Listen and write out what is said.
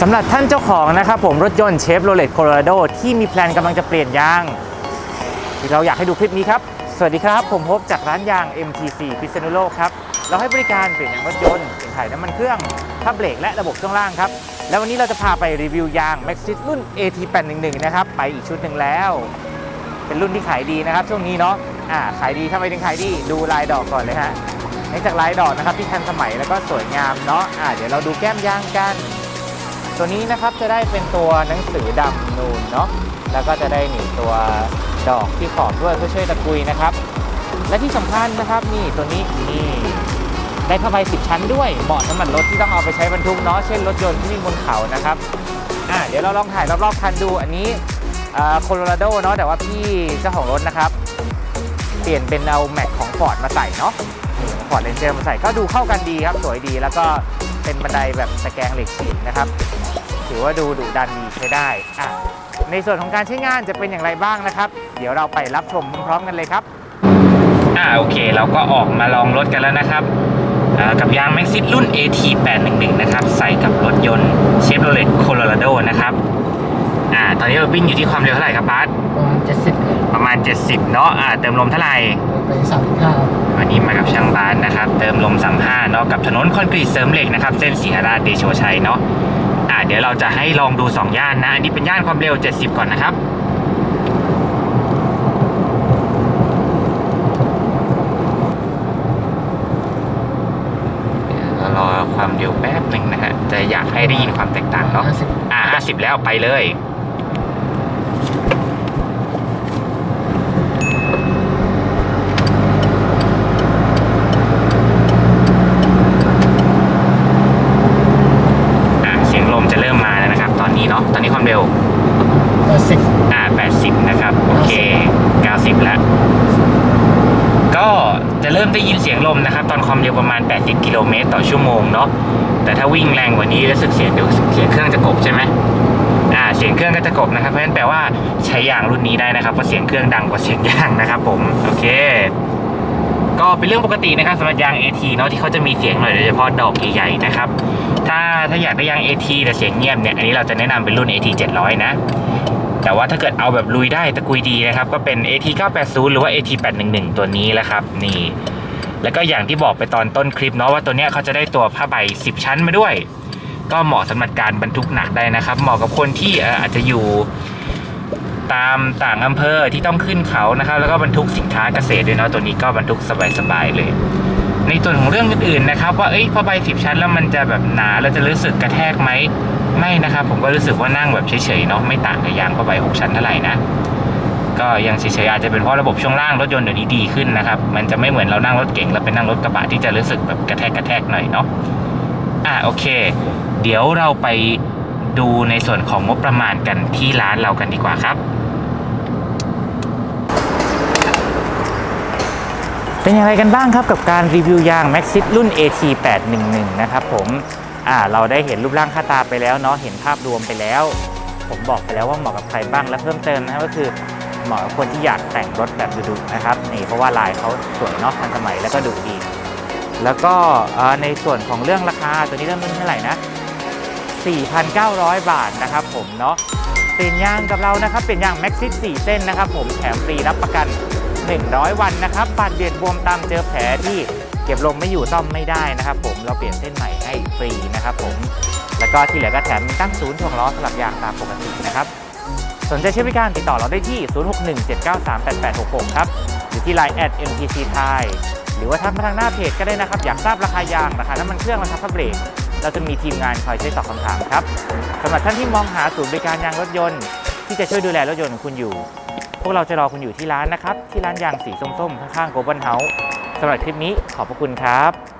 สำหรับท่านเจ้าของนะครับผมรถยนต์เชฟโรเลตโคโลราโดที่มีแพลนกำลังจะเปลี่ยนยาง เราอยากให้ดูคลิปนี้ครับ สวัสดีครับผมพบจากร้านยาง MTC พิษณุโลกครับเราให้บริการเปลี่ยนยางรถยนต์เปลี่ยนถ่ายน้ำมันเครื่องทับเบรกและระบบช่วงล่างครับ แล้ววันนี้เราจะพาไปรีวิวยาง Maxxis รุ่น AT811 นะครับไปอีกชุดหนึ่งแล้ว เป็นรุ่นที่ขายดีนะครับ ช่วงนี้เนาะอ่าขายดีทำไมถึงขายดีดูลายดอกก่อนเลยฮะเนื่องจากลายดอกนะครับที่ทันสมัยแล้วก็สวยงามเนาะอ่าเดี๋ยวเราดูแก้มยางกัน ตัวนี้นะครับจะได้เป็นตัวหนังสือดำนูนเนาะแล้วก็จะได้หนีตัวดอกที่ขอบด้วยเพื่อช่วยตะกุยนะครับ และที่สำคัญนะครับนี่ตัวนี้นี่ได้ผ้าใบ10ชั้นด้วยเหมาะสำหรับรถที่ต้องเอาไปใช้บรรทุกเนาะเช่นรถยนต์ที่วิ่งบนเขานะครับอ่าเดี๋ยวเราลองถ่ายรอบๆคันดูอันนี้โคโลราโดเนาะแต่ว่าพี่เจ้าของรถนะครับ เปลี่ยนเป็นเอาแม็กของฟอร์ดมาใส่เนาะฟอร์ดเรนเจอร์มาใส่ก็ดูเข้ากันดีครับสวยดีแล้วก็ เป็นบันไดแบบตะแกรงเหล็กฉีดนะครับ ถือว่าดูดุดันดีใช้ได้อะในส่วนของการใช้งานจะเป็นอย่างไรบ้างนะครับ เดี๋ยวเราไปรับชมพร้อมๆกันเลยครับอ่าโอเค เราก็ออกมาลองรถกันแล้วนะครับอ่ากับยาง Maxxis รุ่น AT811 นะครับ ใส่กับรถยนต์ Chevrolet Colorado นะครับอ่าตอนนี้เราวิ่งอยู่ที่ความเร็วเท่าไหร่ครับบาสประมาณ70เลยประมาณ 70 เนาะอ่าเติมลมเท่าไหร่ ไป35วั นนี้มากับช่างบาสนะครับ เติมลม35เนาะกับถนนคอนกรีตเสริมเหล็กนะครับ เส้นสีหราชเดโชชัยเนาะอ่าเดี๋ยวเราจะให้ลองดู 2 ย่านนะ อันนี้เป็นย่านความเร็ว 70 ก่อนนะครับเดี๋ยวเรารอความเร็วแป๊บหนึ่งนะฮะจะอยากให้ได้ยินความแตกต่างเนาะ50อ่า50 แล้วไปเลย อะเสียงลมจะเริ่มมาแล้วนะครับ ตอนนี้เนาะ ตอนนี้ความเร็ว 80อ่า80นะครับ โอเค90แล้ว ก็จะเริ่มได้ยินเสียงลมนะครับ ตอนความเร็วประมาณ 80 กิโลเมตรต่อชั่วโมงเนาะแต่ถ้าวิ่งแรงกว่านี้รู้สึกเสียงเดี๋ยวเสียงเครื่องจะกบใช่ไหมอ่าเสียงเครื่องก็จะกบนะครับเพราะฉะนั้นแปลว่าใช้ยางรุ่นนี้ได้นะครับเพราะเสียงเครื่องดังกว่าเสียงยางนะครับผมโอเค ก็เป็นเรื่องปกตินะครับสำหรับยาง AT เนาะที่เขาจะมีเสียงหน่อยโดยเฉพาะดอกใหญ่ๆนะครับถ้าถ้าอยากได้ยาง AT แต่เสียงเงียบเนี่ยอันนี้เราจะแนะนำเป็นรุ่น AT 700 นะ แต่ว่าถ้าเกิดเอาแบบลุยได้ตะกุยดีนะครับ ก็เป็น AT 980 หรือว่า AT 811 ตัวนี้แหละครับ นี่ แล้วก็อย่างที่บอกไปตอนต้นคลิปเนาะว่าตัวเนี้ยเขาจะได้ตัวผ้าใบ 10 ชั้นมาด้วย ก็เหมาะสำหรับการบรรทุกหนักได้นะครับ เหมาะกับคนที่อาจจะอยู่ตามต่างอำเภอที่ต้องขึ้นเขานะครับ แล้วก็บรรทุกสินค้าเกษตรด้วยเนาะตัวนี้ก็บรรทุกสบายๆเลย ในส่วนของเรื่องอื่นๆนะครับ ว่าเอ้ยผ้าใบสิบชั้นแล้วมันจะแบบหนาแล้วจะรู้สึกกระแทกไหมไม่นะครับ ผมก็รู้สึกว่านั่งแบบเฉยๆเนาะไม่ต่างกับยางผ้าใบหกชั้นเท่าไหร่นะก็ยังเฉยๆอาจจะเป็นเพราะระบบช่วงล่างรถยนต์เดี๋ยวนี้ดีขึ้นนะครับ มันจะไม่เหมือนเรานั่งรถเก๋งแล้วไปนั่งรถกระบะที่จะรู้สึกแบบกระแทกกระแทกหน่อยเนาะอะโอเค เดี๋ยวเราไปดูในส่วนของงบประมาณกันที่ร้านเรากันดีกว่าครับ เป็นอย่างไรกันบ้างครับกับการรีวิวยาง Maxxis รุ่น AT811 นะครับผมอ่าเราได้เห็นรูปร่างค่าตาไปแล้วเนาะเห็นภาพรวมไปแล้ว ผมบอกไปแล้วว่าเหมาะกับใครบ้างและเพิ่มเติมนะก็คือเหมาะกับคนที่อยากแต่งรถแบบดุๆนะครับนี่เพราะว่าลายเขาสวยเนาะทันสมัยแล้วก็ดุดี แล้วก็ในส่วนของเรื่องราคาตัวนี้เริ่มต้นเท่าไหร่นะ 4,900 บาทนะครับผมเนาะเปลี่ยนยางกับเรานะครับเปลี่ยนยาง Maxxis 4เส้นนะครับผมแถมฟรีรับประกัน 100 วันนะครับบาดเบียดบวมตามเจอแผลที่เก็บลมไม่อยู่ซ่อมไม่ได้นะครับ ผมเราเปลี่ยนเส้นใหม่ให้ฟรีนะครับ ผมแล้วก็ที่เหลือก็แถมตั้งศูนย์ถ่วงล้อสำหรับยางตามปกตินะครับสนใจใช้บริการติดต่อเราได้ที่ 0617938866 ครับหรือที่ Line at MTC Thai หรือว่าทักมาทางหน้าเพจก็ได้นะครับ อยากทราบราคายางราคาน้ำมันเครื่องราคาพับเบรกเราจะมีทีมงานคอยช่วยตอบคำถามครับสำหรับท่านที่มองหาศูนย์บริการยางรถยนต์ ที่จะช่วยดูแลรถยนต์ของคุณอยู่ พวกเราจะรอคุณอยู่ที่ร้านนะครับ ที่ร้านยางสีส้มๆ ข้างๆโกลบอลเฮาส์สำหรับคลิปนี้ขอบพระคุณครับ